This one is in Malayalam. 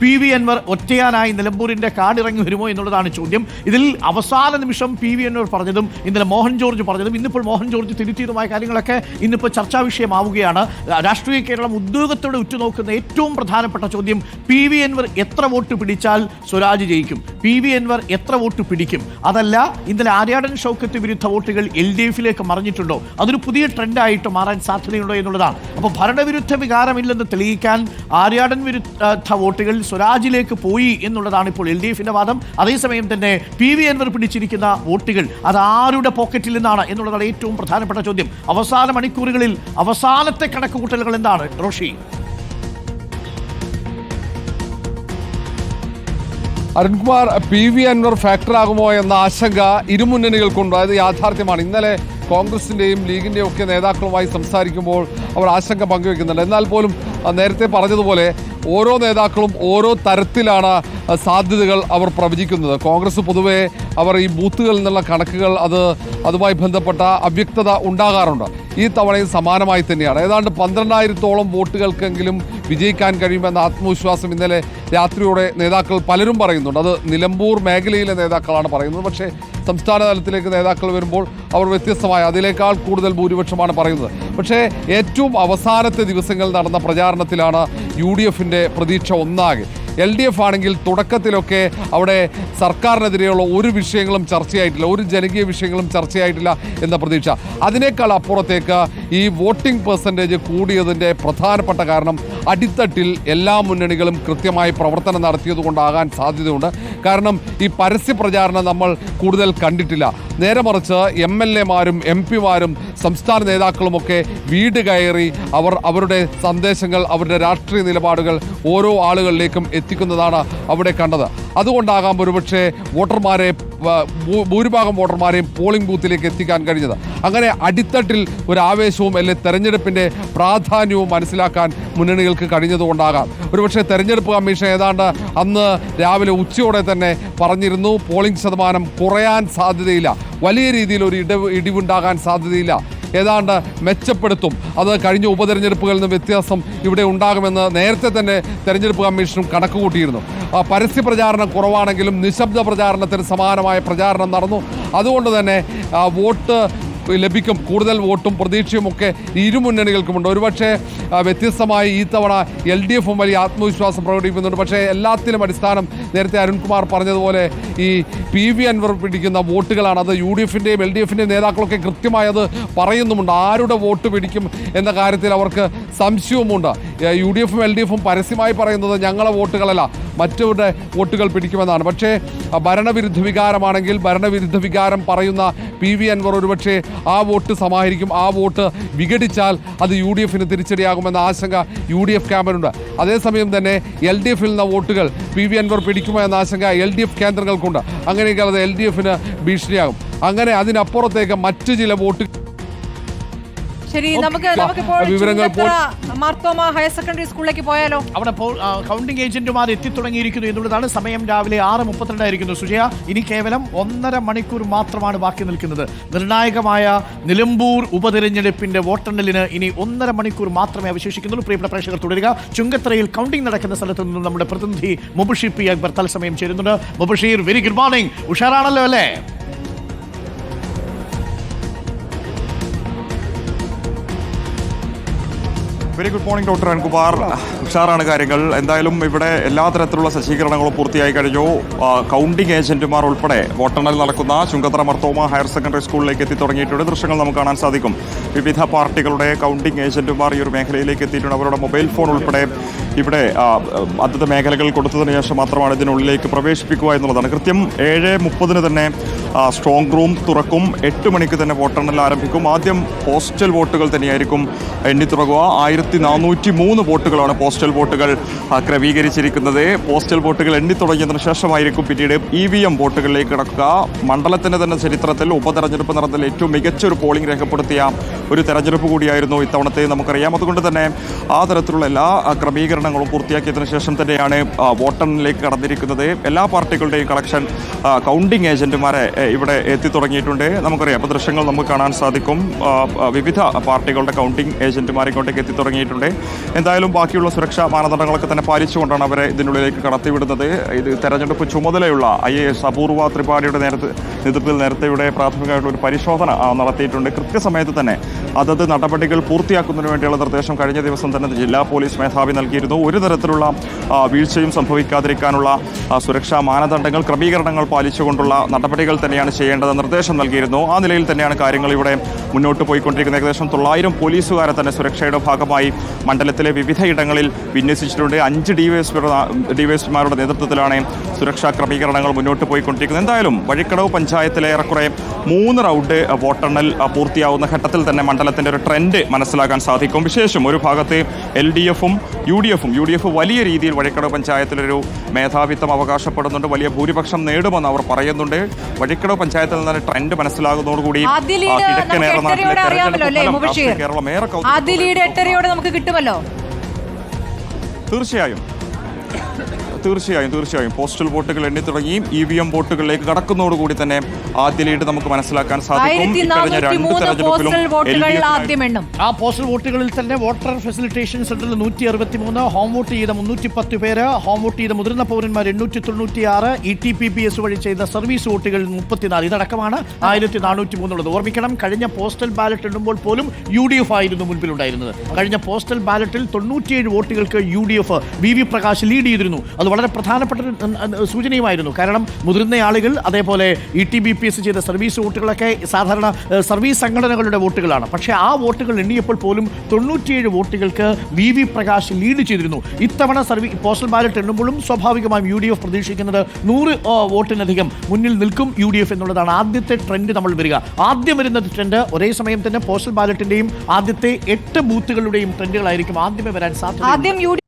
പി വി അൻവർ ഒറ്റയാനായി നിലമ്പൂരിന്റെ കാടിറങ്ങി വരുമോ എന്നുള്ളതാണ് ചോദ്യം. ഇതിൽ അവസാന നിമിഷം പി വി അൻവർ പറഞ്ഞതും ഇന്നലെ മോഹൻ ജോർജ് പറഞ്ഞതും ഇന്നിപ്പോൾ മോഹൻ ജോർജ് തിരുത്തിയതുമായ കാര്യങ്ങളൊക്കെ ഇന്നിപ്പോൾ ചർച്ചാ വിഷയമാവുകയാണ്. രാഷ്ട്രീയ കേരളം ഉദ്യോഗത്തോടെ ഉറ്റുനോക്കുന്ന ഏറ്റവും പ്രധാനപ്പെട്ട ചോദ്യം പി വി അൻവർ എത്ര വോട്ട് പിടിച്ചാൽ സ്വരാജ് ജയിക്കും? പി വി അൻവർ എത്ര വോട്ട് പിടിക്കും? അതല്ല ഇന്നലെ ആര്യാടൻ ഷൗക്കത്ത് വിരുദ്ധ വോട്ടുകൾ എൽ ഡി എഫിലേക്ക് മറിഞ്ഞിട്ടുണ്ടോ? അതൊരു പുതിയ ട്രെൻഡായിട്ട് മാറാൻ സാധ്യതയുണ്ടോ എന്നുള്ളതാണ്. അപ്പോൾ ഭരണവിരുദ്ധ വികാരമില്ലെന്ന് തെളിയിക്കാൻ ആര്യാടൻ വിരുദ്ധ വോട്ടുകൾ സ്വരാജിലേക്ക് പോയി എന്നുള്ളതാണ് ഇപ്പോൾ എൽ ഡി എഫിന്റെ വാദം. അതേസമയം തന്നെ പി വി അൻവർ പിടിച്ചിരിക്കുന്ന വോട്ടുകൾ അത് ആരുടെ പോക്കറ്റിൽ നിന്നാണ് എന്നുള്ളതാണ് ഏറ്റവും പ്രധാനപ്പെട്ട ചോദ്യം. അവസാന മണിക്കൂറുകളിൽ അവസാനത്തെ കണക്കുകൂട്ടലുകൾ എന്താണ്? റോഷി. അരുൺകുമാർ പി വി അൻവർ ഫാക്ടറാകുമോ എന്ന ആശങ്ക ഇരുമുന്നണികൾക്കുണ്ട്. അത് യാഥാർത്ഥ്യമാണ്. ഇന്നലെ കോൺഗ്രസിന്റെയും ലീഗിന്റെയും ഒക്കെ നേതാക്കളുമായി സംസാരിക്കുമ്പോൾ അവർ ആശങ്ക പങ്കുവെക്കുന്നുണ്ട്. എന്നാൽ പോലും നേരത്തെ പറഞ്ഞതുപോലെ ഓരോ നേതാക്കളും ഓരോ തരത്തിലാണ് സാധ്യതകൾ അവർ പ്രവചിക്കുന്നത്. കോൺഗ്രസ് പൊതുവെ അവർ ഈ ബൂത്തുകളിൽ നിന്നുള്ള കണക്കുകൾ അത് അതുമായി ബന്ധപ്പെട്ട അവ്യക്തത ഉണ്ടാകാറുണ്ട്. ഈ തവണയും സമാനമായി തന്നെയാണ്. ഏതാണ്ട് പന്ത്രണ്ടായിരത്തോളം വോട്ടുകൾക്കെങ്കിലും വിജയിക്കാൻ കഴിയുമെന്ന ആത്മവിശ്വാസം ഇന്നലെ രാത്രിയോടെ നേതാക്കൾ പലരും പറയുന്നുണ്ട്. അത് നിലമ്പൂർ മേഖലയിലെ നേതാക്കളാണ് പറയുന്നത്. പക്ഷേ സംസ്ഥാന തലത്തിലേക്ക് നേതാക്കൾ വരുമ്പോൾ അവർ വ്യത്യസ്തമായ അതിനേക്കാൾ കൂടുതൽ ഭൂരിപക്ഷമാണ് പറയുന്നത്. പക്ഷേ ഏറ്റവും അവസാനത്തെ ദിവസങ്ങളിൽ നടന്ന പ്രചാരണത്തിലാണ് യു ഡി എഫിന്റെ പ്രതീക്ഷ ഒന്നാകെ. എൽ ഡി എഫ് ആണെങ്കിൽ തുടക്കത്തിലൊക്കെ അവിടെ സർക്കാരിനെതിരെയുള്ള ഒരു വിഷയങ്ങളും ചർച്ചയായിട്ടില്ല ഒരു ജനകീയ വിഷയങ്ങളും ചർച്ചയായിട്ടില്ല എന്ന പ്രതീക്ഷ. അതിനേക്കാൾ അപ്പുറത്തേക്ക് ഈ വോട്ടിംഗ് പെർസെന്റേജ് കൂടിയതിന്റെ പ്രധാനപ്പെട്ട കാരണം അടിത്തട്ടിൽ എല്ലാ മുന്നണികളും കൃത്യമായി പ്രവർത്തനം നടത്തിയതുകൊണ്ടാകാൻ സാധ്യതയുണ്ട്. കാരണം ഈ പരസ്യ പ്രചാരണം നമ്മൾ കൂടുതൽ കണ്ടിട്ടില്ല. നേരെ മറിച്ച് എം എൽ എമാരും എം പിമാരും സംസ്ഥാന നേതാക്കളുമൊക്കെ വീട് കയറി അവർ അവരുടെ സന്ദേശങ്ങൾ അവരുടെ രാഷ്ട്രീയ നിലപാടുകൾ ഓരോ ആളുകളിലേക്കും എത്തിക്കുന്നതാണ് അവിടെ കണ്ടത്. അതുകൊണ്ടാകാം ഒരുപക്ഷെ വോട്ടർമാരെ ഭൂരിഭാഗം വോട്ടർമാരെയും പോളിംഗ് ബൂത്തിലേക്ക് എത്തിക്കാൻ കഴിഞ്ഞത്. അങ്ങനെ അടിത്തട്ടിൽ ഒരു ആവേശവും അല്ലെങ്കിൽ തെരഞ്ഞെടുപ്പിന്റെ പ്രാധാന്യവും മനസ്സിലാക്കാൻ മുന്നണികൾക്ക് കഴിഞ്ഞതുകൊണ്ടാകാം. ഒരുപക്ഷെ തെരഞ്ഞെടുപ്പ് കമ്മീഷൻ ഏതാണ്ട് അന്ന് രാവിലെ ഉച്ചയോടെ തന്നെ പറഞ്ഞിരുന്നു പോളിംഗ് ശതമാനം കുറയാൻ സാധ്യതയില്ല. വലിയ രീതിയിൽ ഒരു ഇടവ് ഇടിവുണ്ടാകാൻ സാധ്യതയില്ല. ഏതാണ്ട് മെച്ചപ്പെടുത്തും. അത് കഴിഞ്ഞ ഉപതെരഞ്ഞെടുപ്പുകളിൽ നിന്ന് വ്യത്യാസം ഇവിടെ ഉണ്ടാകുമെന്ന് നേരത്തെ തന്നെ തെരഞ്ഞെടുപ്പ് കമ്മീഷനും കണക്ക് കൂട്ടിയിരുന്നു ആ, പരസ്യ പ്രചാരണം കുറവാണെങ്കിലും നിശബ്ദ പ്രചാരണത്തിന് സമാനമായ പ്രചാരണം നടന്നു. അതുകൊണ്ട് തന്നെ വോട്ട് ലഭിക്കും. കൂടുതൽ വോട്ടും പ്രതീക്ഷയുമൊക്കെ ഇരു മുന്നണികൾക്കുമുണ്ട്. ഒരുപക്ഷെ വ്യത്യസ്തമായി ഈ തവണ എൽ ഡി എഫും വലിയ ആത്മവിശ്വാസം പ്രകടിപ്പിക്കുന്നുണ്ട്. പക്ഷേ എല്ലാത്തിലും അടിസ്ഥാനം നേരത്തെ അരുൺകുമാർ പറഞ്ഞതുപോലെ ഈ പി വി അൻവർ പിടിക്കുന്ന വോട്ടുകളാണ്. അത് യു ഡി എഫിന്റെയും എൽ ഡി എഫിന്റെയും നേതാക്കളൊക്കെ കൃത്യമായി അത് പറയുന്നുമുണ്ട്. ആരുടെ വോട്ട് പിടിക്കും എന്ന കാര്യത്തിൽ അവർക്ക് സംശയവുമുണ്ട്. യു ഡി എഫും എൽ ഡി എഫും പരസ്യമായി പറയുന്നത് ഞങ്ങളെ വോട്ടുകളല്ല മറ്റവരുടെ വോട്ടുകൾ പിടിക്കുമെന്നാണ്. പക്ഷേ ഭരണവിരുദ്ധ വികാരമാണെങ്കിൽ ഭരണവിരുദ്ധ വികാരം പറയുന്ന പി വി അൻവർ ഒരുപക്ഷെ ആ വോട്ട് സമാഹരിക്കും. ആ വോട്ട് വിഘടിച്ചാൽ അത് യു ഡി എഫിന് തിരിച്ചടിയാകുമെന്ന ആശങ്ക യു ഡി എഫ് ക്യാമ്പിനുണ്ട് അതേസമയം തന്നെ എൽ ഡി എഫിൽ നിന്ന വോട്ടുകൾ പി വി അൻവർ പിടിക്കുമോ എന്ന ആശങ്ക എൽ ഡി എഫ് കേന്ദ്രങ്ങൾക്കുണ്ട് അങ്ങനെയെങ്കിൽ അത് എൽ ഡി എഫിന് ഭീഷണിയാകും. അങ്ങനെ അതിനപ്പുറത്തേക്ക് മറ്റു ചില വോട്ട് ശരി നമുക്ക് നമുക്ക് നമുക്കിപ്പോൾ വിവരങ്ങൾ മാർത്തോമ ഹയർ സെക്കൻഡറി സ്കൂളിലേക്ക് പോയാലോ? അവിടെ കൗണ്ടിംഗ് ഏജന്റുമാർ എത്തിത്തുടങ്ങിയിരിക്കുന്നു എന്നുള്ളതാണ്. സമയം രാവിലെ ആറ് മുപ്പത്തിരണ്ടായിരിക്കുന്നു. സുജയ ഇനി കേവലം ഒന്നര മണിക്കൂർ മാത്രമാണ് ബാക്കി നിൽക്കുന്നത്. നിർണായകമായ നിലമ്പൂർ ഉപതെരഞ്ഞെടുപ്പിന്റെ വോട്ടെണ്ണലിന് ഇനി ഒന്നര മണിക്കൂർ മാത്രമേ അവശേഷിക്കുന്നുള്ളൂ. പ്രിയപ്പെട്ട പ്രേക്ഷകർ തുടരുക. ചുങ്കത്തറയിൽ കൗണ്ടിംഗ് നടക്കുന്ന സ്ഥലത്ത് നിന്നും നമ്മുടെ പ്രതിനിധി മുബഷീർ പി അക്ബർ തത്സമയം ചേരുന്നുണ്ട്. മുബഷീർ വെരി ഗുഡ് മോർണിംഗ് ഉഷാറാണല്ലോ അല്ലേ? Very good morning doctor Ankumar ഉഷാറാണ് കാര്യങ്ങൾ. എന്തായാലും ഇവിടെ എല്ലാ തരത്തിലുള്ള സജ്ജീകരണങ്ങളും പൂർത്തിയായി കഴിഞ്ഞു. കൗണ്ടിംഗ് ഏജന്റുമാർ ഉൾപ്പെടെ വോട്ടെണ്ണൽ നടക്കുന്ന ചുങ്കത്തറ മർത്തോമ ഹയർ സെക്കൻഡറി സ്കൂളിലേക്ക് എത്തി തുടങ്ങിയിട്ടുണ്ട്. ദൃശ്യങ്ങൾ നമുക്ക് കാണാൻ സാധിക്കും. വിവിധ പാർട്ടികളുടെ കൗണ്ടിംഗ് ഏജന്റുമാർ ഈ ഒരു മേഖലയിലേക്ക് എത്തിയിട്ടുണ്ട്. അവരുടെ മൊബൈൽ ഫോൺ ഉൾപ്പെടെ ഇവിടെ അതത് മേഖലകൾ കൊടുത്തതിന് ശേഷം മാത്രമാണ് ഇതിനുള്ളിലേക്ക് പ്രവേശിപ്പിക്കുക എന്നുള്ളതാണ്. കൃത്യം ഏഴ് മുപ്പതിന് തന്നെ സ്ട്രോങ് റൂം തുറക്കും. എട്ട് മണിക്ക് തന്നെ വോട്ടെണ്ണൽ ആരംഭിക്കും. ആദ്യം പോസ്റ്റൽ വോട്ടുകൾ തന്നെയായിരിക്കും എണ്ണി തുറക്കുക ആയിരത്തി നാനൂറ്റി മൂന്ന് വോട്ടുകളാണ് പോസ്റ്റൽ വോട്ടുകൾ ആ, ക്രമീകരിച്ചിരിക്കുന്നത്. പോസ്റ്റൽ വോട്ടുകൾ എണ്ണി തുടങ്ങിയതിനു ശേഷമായിരിക്കും പിന്നീട് ഇ വി എം വോട്ടുകളിലേക്ക് കിടക്കുക. മണ്ഡലത്തിന്റെ തന്നെ ചരിത്രത്തിൽ ഉപതെരഞ്ഞെടുപ്പ് നടന്നതിൽ ഏറ്റവും മികച്ച ഒരു പോളിംഗ് രേഖപ്പെടുത്തിയ ഒരു തെരഞ്ഞെടുപ്പ് കൂടിയായിരുന്നു ഇത്തവണത്തെ നമുക്കറിയാം. അതുകൊണ്ട് തന്നെ ആ തരത്തിലുള്ള എല്ലാ ക്രമീകരണങ്ങളും പൂർത്തിയാക്കിയതിന് ശേഷം തന്നെയാണ് വോട്ടെണ്ണിലേക്ക് കടന്നിരിക്കുന്നത്. എല്ലാ പാർട്ടികളുടെയും കളക്ഷൻ കൗണ്ടിംഗ് ഏജന്റുമാരെ ഇവിടെ എത്തി തുടങ്ങിയിട്ടുണ്ട്. നമുക്കറിയാം അപ്പോൾ ദൃശ്യങ്ങൾ നമുക്ക് കാണാൻ സാധിക്കും. വിവിധ പാർട്ടികളുടെ കൗണ്ടിംഗ് ഏജന്റുമാരെ കൊണ്ടേക്ക് എത്തി തുടങ്ങിയിട്ടുണ്ട്. എന്തായാലും ബാക്കിയുള്ള സുരക്ഷാ മാനദണ്ഡങ്ങളൊക്കെ തന്നെ പാലിച്ചുകൊണ്ടാണ് അവരെ ഇതിനുള്ളിലേക്ക് കടത്തിവിടുന്നത്. ഇത് തെരഞ്ഞെടുപ്പ് ചുമതലയുള്ള ഐ എ എസ് അപൂർവ ത്രിപാഠിയുടെ നേരത്തെ നേതൃത്വത്തിൽ നേരത്തെ ഇവിടെ പ്രാഥമികമായിട്ടുള്ള ഒരു പരിശോധന നടത്തിയിട്ടുണ്ട്. കൃത്യസമയത്ത് തന്നെ അതത് നടപടികൾ പൂർത്തിയാക്കുന്നതിന് വേണ്ടിയുള്ള നിർദ്ദേശം കഴിഞ്ഞ ദിവസം തന്നെ ജില്ലാ പോലീസ് മേധാവി നൽകിയിരുന്നു. ഒരു തരത്തിലുള്ള വീഴ്ചയും സംഭവിക്കാതിരിക്കാനുള്ള സുരക്ഷാ മാനദണ്ഡങ്ങൾ ക്രമീകരണങ്ങൾ പാലിച്ചുകൊണ്ടുള്ള നടപടികൾ തന്നെയാണ് ചെയ്യേണ്ടത് നിർദ്ദേശം നൽകിയിരുന്നു. ആ നിലയിൽ തന്നെയാണ് കാര്യങ്ങൾ ഇവിടെ മുന്നോട്ട് പോയിക്കൊണ്ടിരിക്കുന്നത്. ഏകദേശം തൊള്ളായിരം പോലീസുകാരെ തന്നെ സുരക്ഷയുടെ ഭാഗമായി മണ്ഡലത്തിലെ വിവിധ ഇടങ്ങളിൽ വിന്യസിച്ചിട്ടുണ്ട്. അഞ്ച് ഡിവൈഎസ്പിയുടെ ഡിവൈഎസ്പിമാരുടെ നേതൃത്വത്തിലാണ് സുരക്ഷാ ക്രമീകരണങ്ങൾ മുന്നോട്ട് പോയിക്കൊണ്ടിരിക്കുന്നത് എന്തായാലും വഴിക്കടവ് പഞ്ചായത്തിലെ ഏറെക്കുറെ മൂന്ന് റൗണ്ട് വോട്ടെണ്ണൽ പൂർത്തിയാവുന്ന ഘട്ടത്തിൽ തന്നെ മണ്ഡലത്തിന്റെ ഒരു ട്രെൻഡ് മനസ്സിലാക്കാൻ സാധിക്കും. വിശേഷം ഒരു ഭാഗത്ത് എൽ ഡി എഫും യു ഡി എഫും യു ഡി എഫ് വലിയ രീതിയിൽ വഴിക്കടവ് പഞ്ചായത്തിലൊരു മേധാവിത്വം അവകാശപ്പെടുന്നുണ്ട്. വലിയ ഭൂരിപക്ഷം നേടുമെന്ന് അവർ പറയുന്നുണ്ട്. വഴിക്കടവ് പഞ്ചായത്തിൽ നിന്ന് ട്രെൻഡ് മനസ്സിലാകുന്നതോടുകൂടി കേരളം ഏറെ എട്ടരയോടെ നമുക്ക് കിട്ടുമല്ലോ? തീർച്ചയായും. തീർച്ചയായും തീർച്ചയായും. പോസ്റ്റൽ വോട്ടുകൾ എണ്ണി തുടങ്ങി ഇ വി എം വോട്ടുകളിലേക്ക് കടക്കുന്നതോടുകൂടി തന്നെ ആദ്യ ലീഡ് നമുക്ക് മനസ്സിലാക്കാൻ സാധിക്കും. ആ പോസ്റ്റൽ വോട്ടുകളിൽ തന്നെ വോട്ടർ ഫെസിലിറ്റേഷൻ സെന്ററിൽ നൂറ്റി അറുപത്തി മൂന്ന് ഹോം വോട്ട് ചെയ്ത മുന്നൂറ്റി പത്ത് പേര് ഹോം വോട്ട് ചെയ്ത മുതിർന്ന പൗരന്മാർ എണ്ണൂറ്റി തൊണ്ണൂറ്റി ആറ് E T P P S വഴി ചെയ്ത സർവീസ് വോട്ടുകൾ മുപ്പത്തിനാല്. ഇതടക്കമാണ് ആയിരത്തി നാനൂറ്റി മൂന്നുള്ളത് ഓർമ്മിക്കണം കഴിഞ്ഞ പോസ്റ്റൽ ബാലറ്റ് എണ്ണുമ്പോൾ പോലും യു ഡി എഫ് ആയിരുന്നു മുൻപിലുണ്ടായിരുന്നത്. കഴിഞ്ഞ പോസ്റ്റൽ ബാലറ്റിൽ തൊണ്ണൂറ്റിയേഴ് വോട്ടുകൾക്ക് U D F V V Prakash lead ചെയ്തിരുന്നു. അത് വളരെ പ്രധാനപ്പെട്ട സൂചനയുമായിരുന്നു. കാരണം മുതിർന്ന ആളുകൾ അതേപോലെ E T B P S ചെയ്ത സർവീസ് വോട്ടുകളൊക്കെ സാധാരണ സർവീസ് സംഘടനകളുടെ വോട്ടുകളാണ്. പക്ഷേ ആ വോട്ടുകൾ എണ്ണിയപ്പോൾ പോലും തൊണ്ണൂറ്റിയേഴ് വോട്ടുകൾക്ക് വി വി പ്രകാശ് ലീഡ് ചെയ്തിരുന്നു. ഇത്തവണ സർവീ പോസ്റ്റൽ ബാലറ്റ് എണ്ണുമ്പോഴും സ്വാഭാവികമായും യു ഡി എഫ് പ്രതീക്ഷിക്കുന്നത് നൂറ് വോട്ടിനധികം മുന്നിൽ നിൽക്കും യു ഡി എഫ് എന്നുള്ളതാണ് ആദ്യത്തെ ട്രെൻഡ് നമ്മൾ വരിക. ആദ്യം വരുന്ന ട്രെൻഡ് ഒരേ സമയം തന്നെ പോസ്റ്റൽ ബാലറ്റിന്റെയും ആദ്യത്തെ എട്ട് ബൂത്തുകളുടെയും ട്രെൻഡുകളായിരിക്കും ആദ്യമേ വരാൻ സാധ്യത ആദ്യം